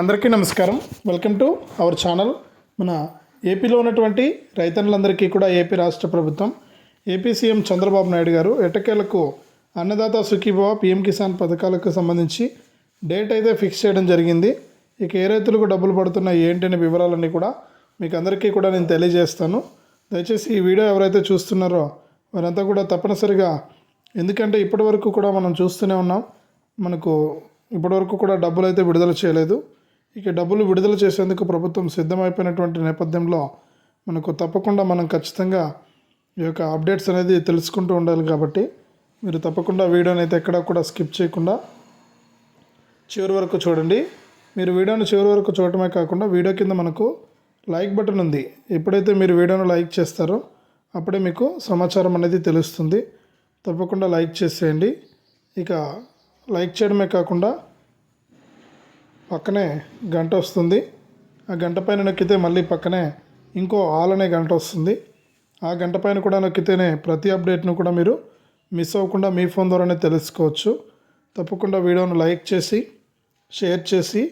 అందరికీ నమస్కారం. Welcome to our channel మన ఏపీలో ఉన్నటువంటి రైతన్నులందరికీ కూడా ఏపీ రాష్ట్ర ప్రభుత్వం ఏపీ సీఎం చంద్రబాబు నాయుడు గారు ఎటకేలకు అన్నదాత సుఖీభవ పిఎం కిసాన్ పథకాలకు సంబంధించి డేట్ అయితే ఫిక్స్ చేయడం జరిగింది. ఇక ఏ రైతులకు డబ్బులు పడుతున్నాయి ఏంటి అనే వివరాలన్నీ కూడా మీకు అందరికీ కూడా నేను తెలియజేస్తాను. దయచేసి ఈ వీడియో ఎవరైతే చూస్తున్నారో వారంతా కూడా తప్పనిసరిగా ఎందుకంటే ఇప్పటి వరకు కూడా మనం చూస్తూనే ఉన్నాం. మనకు ఇప్పటివరకు కూడా డబ్బులు అయితే విడుదల చేయలేదు. ఇక డబ్బులు విడుదల చేసేందుకు ప్రభుత్వం సిద్ధమైపోయినటువంటి నేపథ్యంలో మనకు తప్పకుండా మనం ఖచ్చితంగా ఈ యొక్క అప్డేట్స్ అనేది తెలుసుకుంటూ ఉండాలి కాబట్టి మీరు తప్పకుండా వీడియోని అయితే ఎక్కడా కూడా స్కిప్ చేయకుండా చివరి వరకు చూడండి. మీరు వీడియోని చివరి వరకు చూడటమే కాకుండా వీడియో కింద మనకు లైక్ బటన్ ఉంది. ఎప్పుడైతే మీరు వీడియోను లైక్ చేస్తారో అప్పుడే మీకు సమాచారం అనేది తెలుస్తుంది. తప్పకుండా లైక్ చేసేయండి. ఇక లైక్ చేయడమే కాకుండా పక్కనే గంట వస్తుంది. ఆ గంట పైన నొక్కితే మళ్ళీ పక్కనే ఇంకో ఆల్ అనే గంట వస్తుంది. ఆ గంట పైన కూడా నొక్కితేనే ప్రతి అప్డేట్ను కూడా మీరు మిస్ అవ్వకుండా మీ ఫోన్ ద్వారానే తెలుసుకోవచ్చు. తప్పకుండా వీడియోను లైక్ చేసి షేర్ చేసి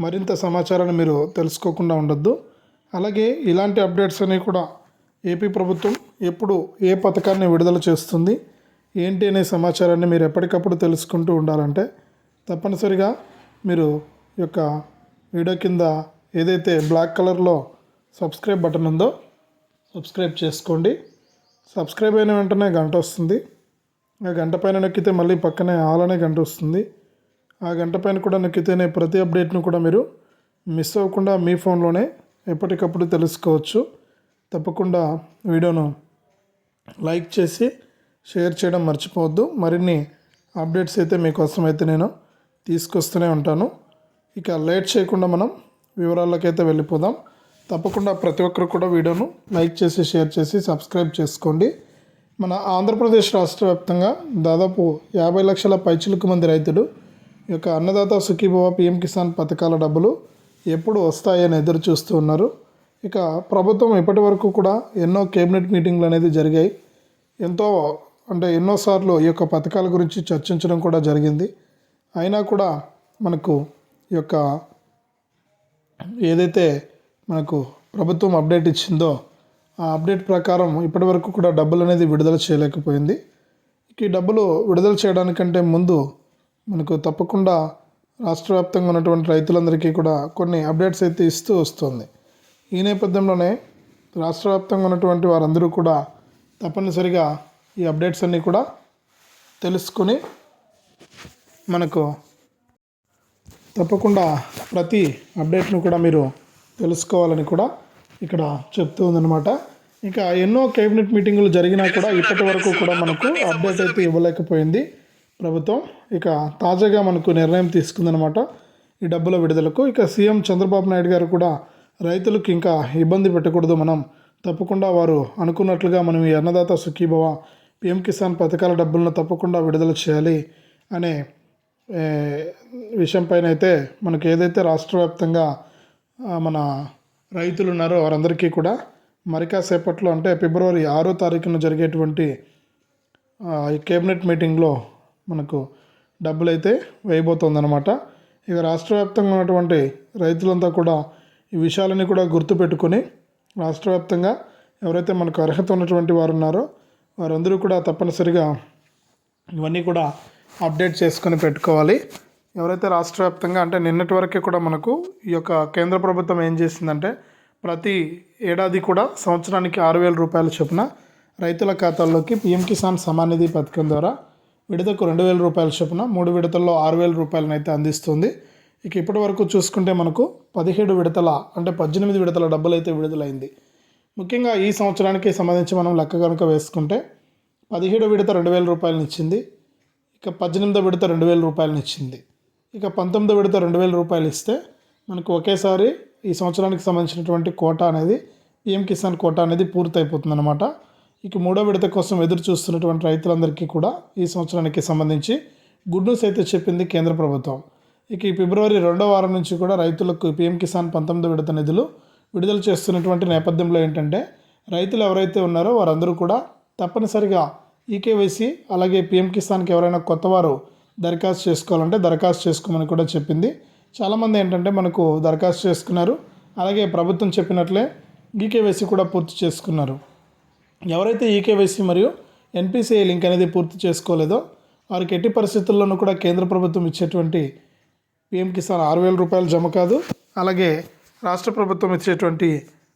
మరింత సమాచారాన్ని మీరు తెలుసుకోకుండా ఉండొద్దు. అలాగే ఇలాంటి అప్డేట్స్ అన్నీ కూడా ఏపీ ప్రభుత్వం ఎప్పుడు ఏ పథకాన్ని విడుదల చేస్తుంది ఏంటి అనే సమాచారాన్ని మీరు ఎప్పటికప్పుడు తెలుసుకుంటూ ఉండాలంటే తప్పనిసరిగా మీరు యొక్క వీడియో కింద ఏదైతే బ్లాక్ కలర్లో సబ్స్క్రైబ్ బటన్ ఉందో సబ్స్క్రైబ్ చేసుకోండి. సబ్స్క్రైబ్ అయిన వెంటనే గంట వస్తుంది. ఆ గంట పైన నొక్కితే మళ్ళీ పక్కనే ఆల్ అనే గంట వస్తుంది. ఆ గంట పైన కూడా నొక్కితేనే ప్రతి అప్డేట్ను కూడా మీరు మిస్ అవ్వకుండా మీ ఫోన్లోనే ఎప్పటికప్పుడు తెలుసుకోవచ్చు. తప్పకుండా వీడియోను లైక్ చేసి షేర్ చేయడం మర్చిపోవద్దు. మరిన్ని అప్డేట్స్ అయితే మీకోసం అయితే నేను తీసుకొస్తూనే ఉంటాను. ఇక లేట్ చేయకుండా మనం వివరాల్లోకైతే వెళ్ళిపోదాం. తప్పకుండా ప్రతి ఒక్కరు కూడా వీడియోను లైక్ చేసి షేర్ చేసి సబ్స్క్రైబ్ చేసుకోండి. మన ఆంధ్రప్రదేశ్ రాష్ట్ర వ్యాప్తంగా దాదాపు యాభై లక్షల పైచిలుకు మంది రైతులు ఈ యొక్క అన్నదాత సుఖీభవ పిఎం కిసాన్ పథకాల డబ్బులు ఎప్పుడు వస్తాయని ఎదురు చూస్తూ ఉన్నారు. ఇక ప్రభుత్వం ఇప్పటి వరకు కూడా ఎన్నో కేబినెట్ మీటింగ్లు అనేది జరిగాయి. ఎంతో అంటే ఎన్నోసార్లు ఈ యొక్క పథకాల గురించి చర్చించడం కూడా జరిగింది. అయినా కూడా మనకు యొక్క ఏదైతే మనకు ప్రభుత్వం అప్డేట్ ఇచ్చిందో ఆ అప్డేట్ ప్రకారం ఇప్పటివరకు కూడా డబ్బులు అనేది విడుదల చేయలేకపోయింది. ఈ డబ్బులు విడుదల చేయడానికంటే ముందు మనకు తప్పకుండా రాష్ట్ర వ్యాప్తంగా ఉన్నటువంటి రైతులందరికీ కూడా కొన్ని అప్డేట్స్ అయితే ఇస్తూ వస్తుంది. ఈ నేపథ్యంలోనే రాష్ట్ర వ్యాప్తంగా ఉన్నటువంటి వారందరూ కూడా తప్పనిసరిగా ఈ అప్డేట్స్ అన్నీ కూడా తెలుసుకొని మనకు తప్పకుండా ప్రతి అప్డేట్ను కూడా మీరు తెలుసుకోవాలని కూడా ఇక్కడ చెప్తూ ఉందన్నమాట. ఇంకా ఎన్నో కేబినెట్ మీటింగులు జరిగినా కూడా ఇప్పటి వరకు కూడా మనకు అప్డేట్ అయితే ఇవ్వలేకపోయింది ప్రభుత్వం. ఇక తాజాగా మనకు నిర్ణయం తీసుకుందనమాట ఈ డబ్బుల విడుదలకు ఇక సీఎం చంద్రబాబు నాయుడు గారు కూడా రైతులకు ఇంకా ఇబ్బంది పెట్టకూడదు మనం తప్పకుండా వారు అనుకున్నట్లుగా మనం ఈ అన్నదాత సుఖీభవ పిఎం కిసాన్ పథకాల డబ్బులను తప్పకుండా విడుదల చేయాలి అనే విషయం పైన అయితే మనకు ఏదైతే రాష్ట్ర వ్యాప్తంగా మన రైతులు ఉన్నారో వారందరికీ కూడా మరికాసేపట్లో అంటే ఫిబ్రవరి ఆరో తారీఖున జరిగేటువంటి ఈ కేబినెట్ మీటింగ్లో మనకు డబ్బులు అయితే వేయబోతోందనమాట ఇక రాష్ట్ర వ్యాప్తంగా ఉన్నటువంటి రైతులంతా కూడా ఈ విషయాలని కూడా గుర్తుపెట్టుకొని రాష్ట్ర వ్యాప్తంగా ఎవరైతే మనకు అర్హత ఉన్నటువంటి వారు ఉన్నారో వారందరూ కూడా తప్పనిసరిగా ఇవన్నీ కూడా అప్డేట్ చేసుకొని పెట్టుకోవాలి. ఎవరైతే రాష్ట్ర వ్యాప్తంగా అంటే నిన్నటి వరకే కూడా మనకు ఈ యొక్క కేంద్ర ప్రభుత్వం ఏం చేసిందంటే ప్రతి ఏడాది కూడా సంవత్సరానికి ఆరు వేల రూపాయల చొప్పున రైతుల ఖాతాల్లోకి పిఎం కిసాన్ సమాన్ నిధి పథకం ద్వారా విడతకు రెండు వేల రూపాయల చొప్పున మూడు విడతల్లో ఆరు వేల రూపాయలను అయితే అందిస్తుంది. ఇక ఇప్పటి వరకు చూసుకుంటే మనకు పదిహేడు విడతల అంటే పద్దెనిమిది విడతల డబ్బులు అయితే విడుదలైంది. ముఖ్యంగా ఈ సంవత్సరానికి సంబంధించి మనం లెక్క కనుక వేసుకుంటే పదిహేడు విడత రెండు వేల రూపాయలను ఇచ్చింది. ఇక పద్దెనిమిదో విడత రెండు వేల రూపాయలను ఇచ్చింది. ఇక పంతొమ్మిదో విడత రెండు వేల రూపాయలు ఇస్తే మనకు ఒకేసారి ఈ సంవత్సరానికి సంబంధించినటువంటి కోట అనేది పిఎం కిసాన్ కోట అనేది పూర్తయిపోతుంది అనమాట ఇక మూడో విడత కోసం ఎదురు చూస్తున్నటువంటి రైతులందరికీ కూడా ఈ సంవత్సరానికి సంబంధించి గుడ్ న్యూస్ అయితే చెప్పింది కేంద్ర ప్రభుత్వం. ఇక ఈ ఫిబ్రవరి రెండో వారం నుంచి కూడా రైతులకు పిఎం కిసాన్ పంతొమ్మిదో విడత నిధులు విడుదల చేస్తున్నటువంటి నేపథ్యంలో ఏంటంటే రైతులు ఎవరైతే ఉన్నారో వారందరూ కూడా తప్పనిసరిగా ఈకేవైసీ అలాగే పిఎం కిసాన్కి ఎవరైనా కొత్త వారు దరఖాస్తు చేసుకోవాలంటే దరఖాస్తు చేసుకోమని కూడా చెప్పింది. చాలామంది ఏంటంటే మనకు దరఖాస్తు చేసుకున్నారు. అలాగే ప్రభుత్వం చెప్పినట్లే ఈకేవైసీ కూడా పూర్తి చేసుకున్నారు. ఎవరైతే ఈకేవైసీ మరియు ఎన్పిసిఐ లింక్ అనేది పూర్తి చేసుకోలేదో వారికి ఎట్టి పరిస్థితుల్లోనూ కూడా కేంద్ర ప్రభుత్వం ఇచ్చేటువంటి పిఎం కిసాన్ ఆరు వేల రూపాయలు జమ కాదు. అలాగే రాష్ట్ర ప్రభుత్వం ఇచ్చేటువంటి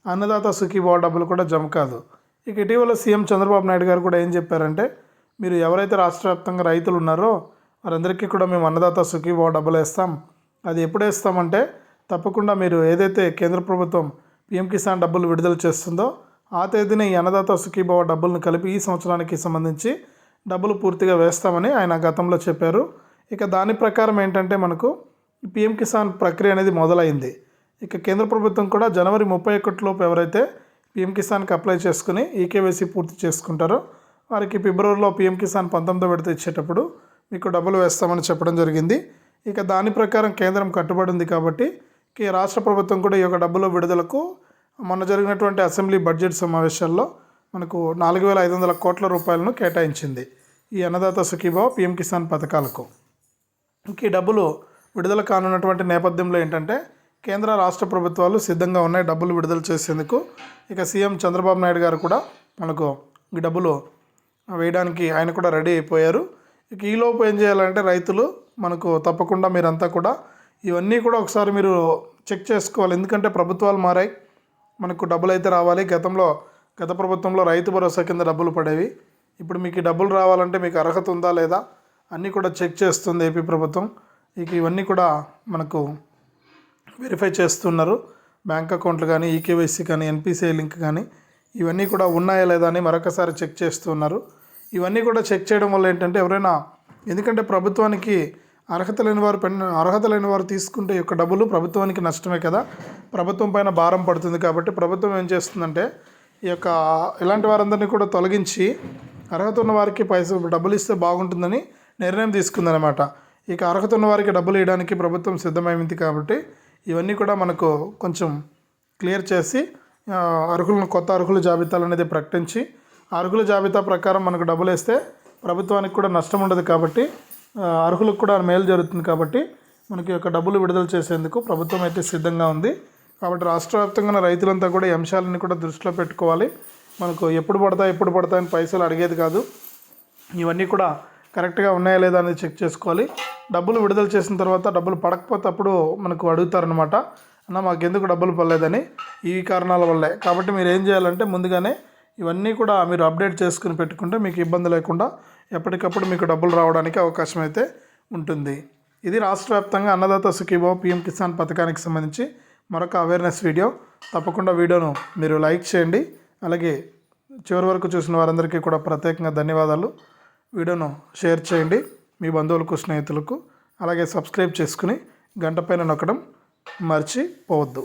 అన్నదాత సుఖీభావ డబ్బులు కూడా జమ కాదు. ఇక ఇటీవల సీఎం చంద్రబాబు నాయుడు గారు కూడా ఏం చెప్పారంటే మీరు ఎవరైతే రాష్ట్ర వ్యాప్తంగా రైతులు ఉన్నారో వారందరికీ కూడా మేము అన్నదాత సుఖీభావ డబ్బులు వేస్తాం. అది ఎప్పుడు వేస్తామంటే తప్పకుండా మీరు ఏదైతే కేంద్ర ప్రభుత్వం పిఎం కిసాన్ డబ్బులు విడుదల చేస్తుందో ఆ తేదీన ఈ అన్నదాత సుఖీభావ డబ్బులను కలిపి ఈ సంవత్సరానికి సంబంధించి డబ్బులు పూర్తిగా వేస్తామని ఆయన గతంలో చెప్పారు. ఇక దాని ప్రకారం ఏంటంటే మనకు పిఎం కిసాన్ ప్రక్రియ అనేది మొదలైంది. ఇక కేంద్ర ప్రభుత్వం కూడా జనవరి ముప్పై ఒకటిలోపు ఎవరైతే పిఎం కిసాన్కి అప్లై చేసుకుని ఈకేవైసీ పూర్తి చేసుకుంటారో. వారికి ఫిబ్రవరిలో పిఎం కిసాన్ పంతొమ్మిదో విడత ఇచ్చేటప్పుడు మీకు డబ్బులు వేస్తామని చెప్పడం జరిగింది. ఇక దాని ప్రకారం కేంద్రం కట్టుబడి ఉంది కాబట్టి రాష్ట్ర ప్రభుత్వం కూడా ఈ యొక్క డబ్బుల విడుదలకు మొన్న జరిగినటువంటి అసెంబ్లీ బడ్జెట్ సమావేశాల్లో మనకు నాలుగు వేల ఐదు వందల కోట్ల రూపాయలను కేటాయించింది. ఈ అన్నదాత సుఖీభావ పిఎం కిసాన్ పథకాలకు. ఇంక ఈ డబ్బులు విడుదల కానున్నటువంటి నేపథ్యంలో ఏంటంటే కేంద్ర రాష్ట్ర ప్రభుత్వాలు సిద్ధంగా ఉన్నాయి డబ్బులు విడుదల చేసేందుకు. ఇక సీఎం చంద్రబాబు నాయుడు గారు కూడా మనకు ఈ డబ్బులు వేయడానికి ఆయన కూడా రెడీ అయిపోయారు. ఇక ఈలోపు ఏం చేయాలంటే రైతులు మనకు తప్పకుండా మీరంతా కూడా ఇవన్నీ కూడా ఒకసారి మీరు చెక్ చేసుకోవాలి. ఎందుకంటే ప్రభుత్వాలు మారాయి. మనకు డబ్బులు అయితే రావాలి. గతంలో గత ప్రభుత్వంలో రైతు భరోసా కింద డబ్బులు పడేవి. ఇప్పుడు మీకు డబ్బులు రావాలంటే మీకు అర్హత ఉందా లేదా అన్నీ కూడా చెక్ చేస్తుంది ఏపీ ప్రభుత్వం. ఇక ఇవన్నీ కూడా మనకు వెరిఫై చేస్తున్నారు. బ్యాంక్ అకౌంట్లు కానీ ఈకేవైసీ కానీ ఎన్పిసిఐ లింక్ కానీ ఇవన్నీ కూడా ఉన్నాయా లేదా అని మరొకసారి చెక్ చేస్తున్నారు. ఇవన్నీ కూడా చెక్ చేయడం వల్ల ఏంటంటే ఎవరైనా ఎందుకంటే ప్రభుత్వానికి అర్హత లేని వారు పెన్ అర్హత లేని వారు తీసుకుంటే యొక్క డబ్బులు ప్రభుత్వానికి నష్టమే కదా. ప్రభుత్వం పైన భారం పడుతుంది కాబట్టి ప్రభుత్వం ఏం చేస్తుందంటే ఈ యొక్క ఇలాంటి వారందరినీ కూడా తొలగించి అర్హత ఉన్న వారికి పైసలు డబ్బులు ఇస్తే బాగుంటుందని నిర్ణయం తీసుకుందనమాట ఇక అర్హత ఉన్న వారికి డబ్బులు ఇవ్వడానికి ప్రభుత్వం సిద్ధమైంది కాబట్టి ఇవన్నీ కూడా మనకు కొంచెం క్లియర్ చేసి అర్హులను కొత్త అర్హుల జాబితాలు అనేది ప్రకటించి అర్హుల జాబితా ప్రకారం మనకు డబ్బులు వేస్తే ప్రభుత్వానికి కూడా నష్టం ఉండదు కాబట్టి అర్హులకు కూడా మేలు జరుగుతుంది కాబట్టి మనకి యొక్క డబ్బులు విడుదల చేసేందుకు ప్రభుత్వం అయితే సిద్ధంగా ఉంది. కాబట్టి రాష్ట్ర వ్యాప్తంగా ఉన్న రైతులంతా కూడా ఈ అంశాలని కూడా దృష్టిలో పెట్టుకోవాలి. మనకు ఎప్పుడు పడతాయి ఎప్పుడు పడతాయని పైసలు అడిగేది కాదు. ఇవన్నీ కూడా కరెక్ట్గా ఉన్నాయా లేదా అనేది చెక్ చేసుకోవాలి. డబ్బులు విడుదల చేసిన తర్వాత డబ్బులు పడకపోతే అప్పుడు మనకు అడుగుతారనమాట అన్న మాకెందుకు డబ్బులు పడలేదని. ఈ కారణాల వల్లే. కాబట్టి మీరు ఏం చేయాలంటే ముందుగానే ఇవన్నీ కూడా మీరు అప్డేట్ చేసుకుని పెట్టుకుంటే మీకు ఇబ్బంది లేకుండా ఎప్పటికప్పుడు మీకు డబ్బులు రావడానికి అవకాశం అయితే ఉంటుంది. ఇది రాష్ట్ర వ్యాప్తంగా అన్నదాత సుఖీభావ పీఎం కిసాన్ పథకానికి సంబంధించి మరొక అవేర్నెస్ వీడియో తప్పకుండా వీడియోను మీరు లైక్ చేయండి. అలాగే చివరి వరకు చూసిన వారందరికీ కూడా ప్రత్యేకంగా ధన్యవాదాలు. వీడియోను షేర్ చేయండి మీ బంధువులకు స్నేహితులకు. అలాగే సబ్స్క్రైబ్ చేసుకుని గంట పైన నొక్కడం మర్చిపోవద్దు.